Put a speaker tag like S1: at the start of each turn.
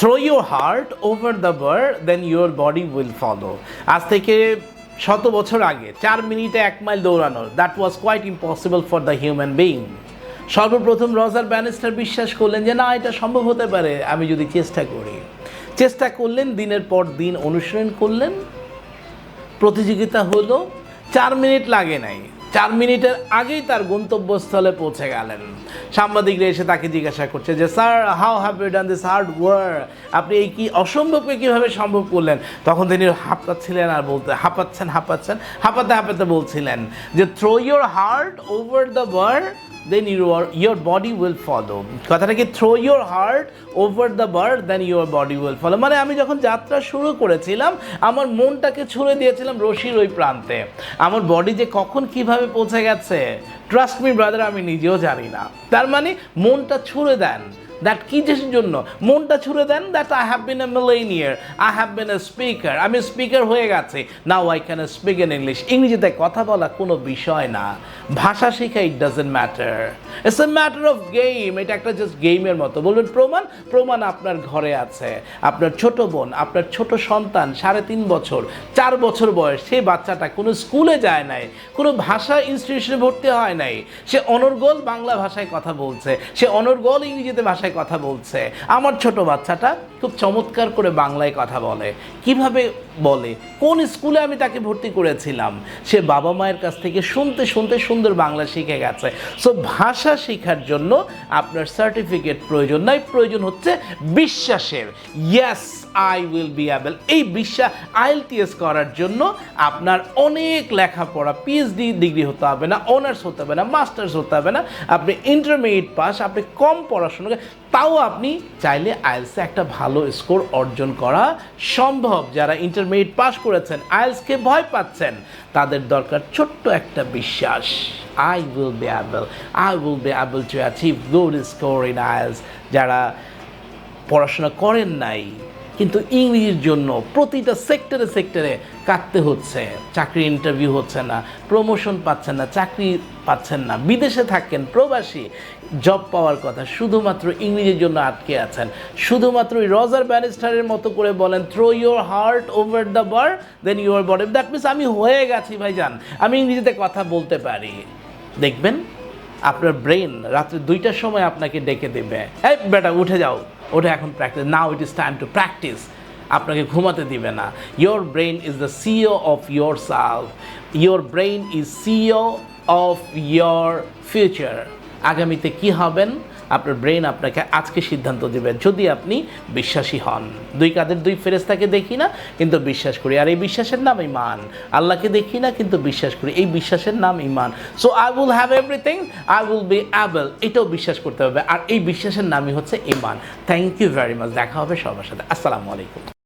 S1: Throw your heart over the bar then your body will follow আজ থেকে শত বছর আগে, চার মিনিটে এক মাইল দৌড়ানোর that was quite impossible for the human being সর্বপ্রথম রজার ব্যানিস্টার বিশ্বাস করলেন যে, না, এটা সম্ভব হতে পারে, আমি যদি চেষ্টা করি। চেষ্টা করলেন, দিনের পর দিন অনুসরণ করলেন। প্রতিযোগিতা হলো, চার মিনিট লাগে নাই। চার মিনিটের আগেই তার গন্তব্যস্থলে পৌঁছে গেলেন। সাংবাদিকরা এসে তাকে জিজ্ঞাসা করছে যে, sir how have you done this hard work আপনি এই কি অসম্ভবকে কীভাবে সম্ভব করলেন? তখন তিনি হাঁপাচ্ছিলেন আর বলতে হাঁপাচ্ছেন হাঁপাচ্ছেন, হাঁপাতে হাঁপাতে বলছিলেন যে throw your heart over the bar then your your body will follow কথাটা কি throw your heart over the bar then your body will follow মানে আমি যখন যাত্রা শুরু করেছিলাম, আমার মনটাকে ছুঁড়ে দিয়েছিলাম রশির ওই প্রান্তে। আমার বডি যে কখন কীভাবে পৌঁছে গেছে ট্রাস্ট মি ব্রাদার আমি নিজেও জানি না। তার মানে মনটা ছুঁড়ে দেন। দ্যাট কি যেসের জন্য? মনটা ছুড়ে দেন that I have been a millionaire I have been a speaker আমি স্পিকার হয়ে গেছি। Now I can speak in English ইংরেজিতে কথা বলা কোনো বিষয় না। ভাষা শেখা it doesn't matter it's a matter of game এটা একটা জাস্ট গেমের মতো। বলবেন, প্রমাণ? প্রমাণ আপনার ঘরে আছে। আপনার ছোট বোন, আপনার ছোট সন্তান, সাড়ে তিন বছর, চার বছর বয়স, সেই বাচ্চাটা কোনো স্কুলে যায় নাই, কোনো ভাষা ইনস্টিটিউশনে ভর্তি হয় নাই। সে অনর্গল বাংলা ভাষায় কথা বলছে, সে অনর্গল ইংরেজিতে ভাষায় কথা বলছে। আমার ছোট বাচ্চাটা খুব চমৎকার করে বাংলায় কথা বলে। কীভাবে বলে? কোন স্কুলে আমি তাকে ভর্তি করেছিলাম? সে বাবা মায়ের কাছ থেকে শুনতে শুনতে সুন্দর বাংলা শিখে গেছে। সো ভাষা শেখার জন্য আপনার সার্টিফিকেট প্রয়োজন নয় প্রয়োজন হচ্ছে বিশ্বাসের। Yes I will be able এই বিশ্বাস আইএলটিএস করার জন্য আপনার অনেক লেখাপড়া পিএইচডি ডিগ্রি হতে হবে না অনার্স হতে হবে না মাস্টার্স হতে হবে না। আপনি ইন্টারমিডিয়েট পাস আপনি কম পড়াশোনা তাও আপনি চাইলে আইএলসে একটা ভালো স্কোর অর্জন করা সম্ভব। যারা ইন্টারমিডিয়েট পাস করেছেন আইএলসকে ভয় পাচ্ছেন, তাদের দরকার ছোট্ট একটা বিশ্বাস। I will be able I will be able to achieve good score in IELTS যারা পড়াশোনা করেন নাই। কিন্তু ইংরেজির জন্য প্রতিটা সেক্টরে সেক্টরে কাটতে হচ্ছে। চাকরি ইন্টারভিউ হচ্ছে না প্রমোশন পাচ্ছেন না, চাকরি পাচ্ছেন না। বিদেশে থাকেন, প্রবাসী জব পাওয়ার কথা। শুধুমাত্র ইংরেজির জন্য আটকে আছেন। শুধুমাত্র ওই রজার ব্যারিস্টারের মতো করে বলেন throw your heart over the bar then your body that means আমি হয়ে গেছি ভাইজান। আমি ইংরেজিতে কথা বলতে পারি। দেখবেন আপনার ব্রেন রাত্রে দুইটার সময় আপনাকে ডেকে দেবে। এই বেটা, উঠে যাও। ওটা এখন practice now it is time to practice আপনাকে ঘুমাতে দিবে না। Your brain is the CEO of yourself your brain is CEO of your future আগামীতে কি হবেন? আপনার ব্রেন আপনাকে আজকে সিদ্ধান্ত দেবে, যদি আপনি বিশ্বাসী হন। দুই কাদের দুই ফেরেস্তাকে দেখি না, কিন্তু বিশ্বাস করি। আর এই বিশ্বাসের নাম ইমান আল্লাহকে দেখি না, কিন্তু বিশ্বাস করি। এই বিশ্বাসের নাম ইমান so I will have everything I will be able এটাও বিশ্বাস করতে হবে। আর এই বিশ্বাসের নামই হচ্ছে ইমান থ্যাংক ইউ ভেরি মাচ দেখা হবে সবার সাথে। আসসালামু আলাইকুম।